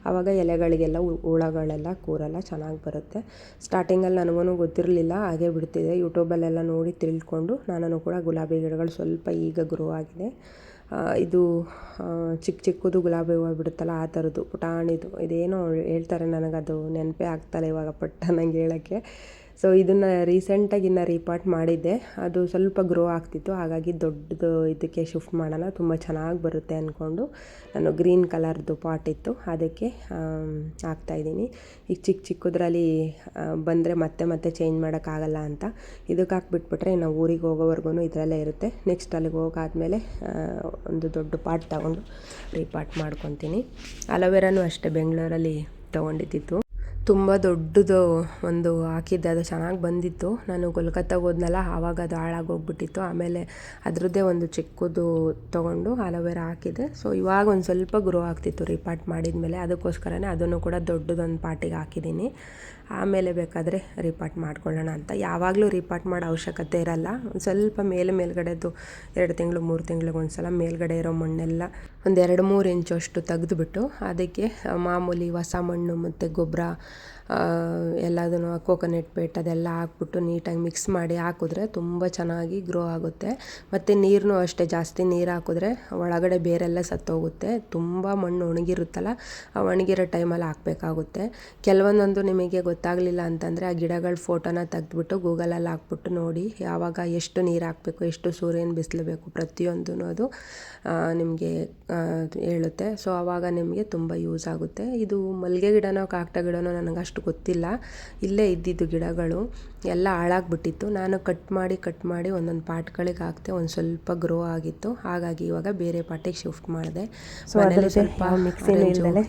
ಆವಾಗ ಎಲೆಗಳಿಗೆಲ್ಲ ಹುಳಗಳೆಲ್ಲ ಕೂರಲ್ಲ, ಚೆನ್ನಾಗಿ ಬರುತ್ತೆ. ಸ್ಟಾರ್ಟಿಂಗಲ್ಲಿ ನನಗೂ ಗೊತ್ತಿರಲಿಲ್ಲ, ಹಾಗೆ ಬಿಡ್ತಿದೆ. ಯೂಟ್ಯೂಬಲ್ಲೆಲ್ಲ ನೋಡಿ ತಿಳ್ಕೊಂಡು ನಾನು ಕೂಡ ಗುಲಾಬಿ ಗಿಡಗಳು ಸ್ವಲ್ಪ ಈಗ ಗ್ರೋ ಆಗಿದೆ. ಇದು ಚಿಕ್ಕ ಚಿಕ್ಕದು ಗುಲಾಬಿ ಹೂವು ಬಿಡುತ್ತಲ್ಲ, ಆ ಥರದ್ದು ಪುಟಾಣಿದು. ಇದೇನೋ ಹೇಳ್ತಾರೆ ನನಗದು, ನೆನಪೇ ಆಗ್ತಾಯಿಲ್ಲ ಇವಾಗ ಪಟ್ಟ ನಂಗೆ ಹೇಳೋಕ್ಕೆ. ಸೊ ಇದನ್ನು ರೀಸೆಂಟಾಗಿ ಇನ್ನು ರೀಪಾರ್ಟ್ ಮಾಡಿದ್ದೆ. ಅದು ಸ್ವಲ್ಪ ಗ್ರೋ ಆಗ್ತಿತ್ತು. ಹಾಗಾಗಿ ದೊಡ್ಡದು ಇದಕ್ಕೆ ಶಿಫ್ಟ್ ಮಾಡೋಣ. ತುಂಬ ಚೆನ್ನಾಗಿ ಬರುತ್ತೆ ಅಂದ್ಕೊಂಡು ನಾನು ಗ್ರೀನ್ ಕಲರ್ದು ಪಾಟ್ ಇತ್ತು. ಅದಕ್ಕೆ ಹಾಕ್ತಾಯಿದ್ದೀನಿ ಈಗ ಚಿಕ್ಕ ಚಿಕ್ಕದ್ರಲ್ಲಿ ಬಂದರೆ ಮತ್ತೆ ಮತ್ತೆ ಚೇಂಜ್ ಮಾಡೋಕ್ಕಾಗಲ್ಲ ಅಂತ. ಇದಕ್ಕೆ ಹಾಕ್ಬಿಟ್ಬಿಟ್ರೆ ನಾವು ಊರಿಗೆ ಹೋಗೋವರೆಗೂ ಇದರಲ್ಲೇ ಇರುತ್ತೆ. ನೆಕ್ಸ್ಟ್ ಅಲ್ಲಿಗೆ ಹೋಗಾದ್ಮೇಲೆ ಒಂದು ದೊಡ್ಡ ಪಾಟ್ ತಗೊಂಡು ರೀಪಾಟ್ ಮಾಡ್ಕೊತೀನಿ. ಅಲೋವೆರಾನು ಅಷ್ಟೇ ಬೆಂಗಳೂರಲ್ಲಿ ತೊಗೊಂಡಿದ್ದಿತ್ತು ತುಂಬ ದೊಡ್ಡದು ಒಂದು ಹಾಕಿದ್ದೆ. ಅದು ಚೆನ್ನಾಗಿ ಬಂದಿತ್ತು. ನಾನು ಕೋಲ್ಕತ್ತಾಗೆ ಹೋದ್ನಲ್ಲ, ಆವಾಗ ಅದು ಹಾಳಾಗೋಗ್ಬಿಟ್ಟಿತ್ತು. ಆಮೇಲೆ ಅದರದ್ದೇ ಒಂದು ಚಿಕ್ಕದು ತೊಗೊಂಡು ಅಲೋವೆರಾ ಹಾಕಿದೆ ಸೊ ಇವಾಗ ಒಂದು ಸ್ವಲ್ಪ ಗ್ರೋ ಆಗ್ತಿತ್ತು ರೀಪಾಟ್ ಮಾಡಿದ್ಮೇಲೆ. ಅದಕ್ಕೋಸ್ಕರನೇ ಅದನ್ನು ಕೂಡ ದೊಡ್ಡದೊಂದು ಪಾಟಿಗೆ ಹಾಕಿದ್ದೀನಿ. ಆಮೇಲೆ ಬೇಕಾದರೆ ರೀಪಾಟ್ ಮಾಡ್ಕೊಳ್ಳೋಣ ಅಂತ. ಯಾವಾಗಲೂ ರೀಪಾಟ್ ಮಾಡೋ ಅವಶ್ಯಕತೆ ಇರಲ್ಲ. ಒಂದು ಸ್ವಲ್ಪ ಮೇಲೆ ಮೇಲ್ಗಡೆದು ಎರಡು ತಿಂಗಳು, ಮೂರು ತಿಂಗಳಿಗೆ ಒಂದು ಸಲ ಮೇಲುಗಡೆ ಇರೋ ಮಣ್ಣೆಲ್ಲ ಒಂದು ಎರಡು ಮೂರು ಇಂಚು ಅಷ್ಟು ತೆಗೆದುಬಿಟ್ಟು ಅದಕ್ಕೆ ಮಾಮೂಲಿ ಹೊಸ ಮಣ್ಣು ಮತ್ತು ಗೊಬ್ಬರ ಎಲ್ಲದನ್ನು ಕೋಕೋನೆಟ್ ಪೇಟ್ ಅದೆಲ್ಲ ಹಾಕ್ಬಿಟ್ಟು ನೀಟಾಗಿ ಮಿಕ್ಸ್ ಮಾಡಿ ಹಾಕಿದ್ರೆ ತುಂಬ ಚೆನ್ನಾಗಿ ಗ್ರೋ ಆಗುತ್ತೆ. ಮತ್ತು ನೀರನ್ನು ಅಷ್ಟೇ, ಜಾಸ್ತಿ ನೀರು ಹಾಕಿದ್ರೆ ಒಳಗಡೆ ಬೇರೆಲ್ಲ ಸತ್ತೋಗುತ್ತೆ. ತುಂಬ ಮಣ್ಣು ಒಣಗಿರುತ್ತಲ್ಲ, ಆ ಒಣಗಿರೋ ಟೈಮಲ್ಲಿ ಹಾಕಬೇಕಾಗುತ್ತೆ. ಕೆಲವೊಂದೊಂದು ನಿಮಗೆ ಗೊತ್ತಾಗಲಿಲ್ಲ ಅಂತಂದರೆ ಆ ಗಿಡಗಳ ಫೋಟೋನ ತೆಗೆದ್ಬಿಟ್ಟು ಗೂಗಲಲ್ಲಿ ಹಾಕ್ಬಿಟ್ಟು ನೋಡಿ, ಯಾವಾಗ ಎಷ್ಟು ನೀರು ಹಾಕಬೇಕು, ಎಷ್ಟು ಸೂರ್ಯನ ಬಿಸಿಲು ಬೇಕು ಪ್ರತಿಯೊಂದೂ ಅದು ನಿಮಗೆ ಹೇಳುತ್ತೆ. ಸೊ ಆವಾಗ ನಿಮಗೆ ತುಂಬ ಯೂಸ್ ಆಗುತ್ತೆ. ಇದು ಮಲ್ಲಿಗೆ ಗಿಡನೋ ಕಾಕಡ ಗಿಡನೋ ನನಗೆ ಅಷ್ಟು ಗೊತ್ತಿಲ್ಲ. ಇಲ್ಲೇ ಇದ್ದಿದ್ದು ಗಿಡಗಳು ಎಲ್ಲ ಹಾಳಾಗ್ಬಿಟ್ಟಿತ್ತು. ನಾನು ಕಟ್ ಮಾಡಿ ಕಟ್ ಮಾಡಿ ಒಂದೊಂದು ಪಾಟ್ಗಳಿಗೆ ಹಾಕ್ತೆ ಒಂದು ಸ್ವಲ್ಪ ಗ್ರೋ ಆಗಿತ್ತು. ಹಾಗಾಗಿ ಇವಾಗ ಬೇರೆ ಪಾಟಿಗೆ ಶಿಫ್ಟ್ ಮಾಡಿದೆ. ಸ್ವಲ್ಪ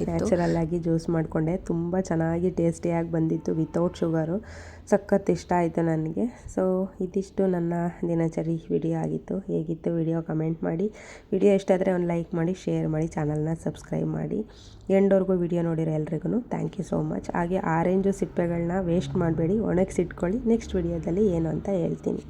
ನ್ಯಾಚುರಲ್ ಆಗಿ ಜ್ಯೂಸ್ ಮಾಡಿಕೊಂಡೆ. ತುಂಬ ಚೆನ್ನಾಗಿ ಟೇಸ್ಟಿಯಾಗಿ ಬಂದಿತ್ತು ವಿತೌಟ್ ಶುಗರು ಸಖತ್ ಇಷ್ಟ ಆಯಿತು ನನಗೆ. ಸೊ ಇದಿಷ್ಟು ನನ್ನ ದಿನಚರಿ ವಿಡಿಯೋ ಆಗಿತ್ತು. ಹೇಗಿತ್ತು ವಿಡಿಯೋ ಕಮೆಂಟ್ ಮಾಡಿ. ವಿಡಿಯೋ ಇಷ್ಟ ಆದರೆ ಒಂದು ಲೈಕ್ ಮಾಡಿ ಶೇರ್ ಮಾಡಿ ಚಾನಲ್ನ ಸಬ್ಸ್ಕ್ರೈಬ್ ಮಾಡಿ. ಎಂಡೋರ್ಗೂ ವಿಡಿಯೋ ನೋಡಿರೋ ಎಲ್ರಿಗೂ ಥ್ಯಾಂಕ್ ಯು ಸೋ ಮಚ್ ಹಾಗೆ ಆರೆಂಜು ಸಿಪ್ಪೆಗಳನ್ನ ವೇಸ್ಟ್ ಮಾಡಬೇಡಿ, ಒಣಗಿಸಿಟ್ಕೊಳ್ಳಿ. ನೆಕ್ಸ್ಟ್ ವಿಡಿಯೋದಲ್ಲಿ ಏನು ಅಂತ ಹೇಳ್ತೀನಿ.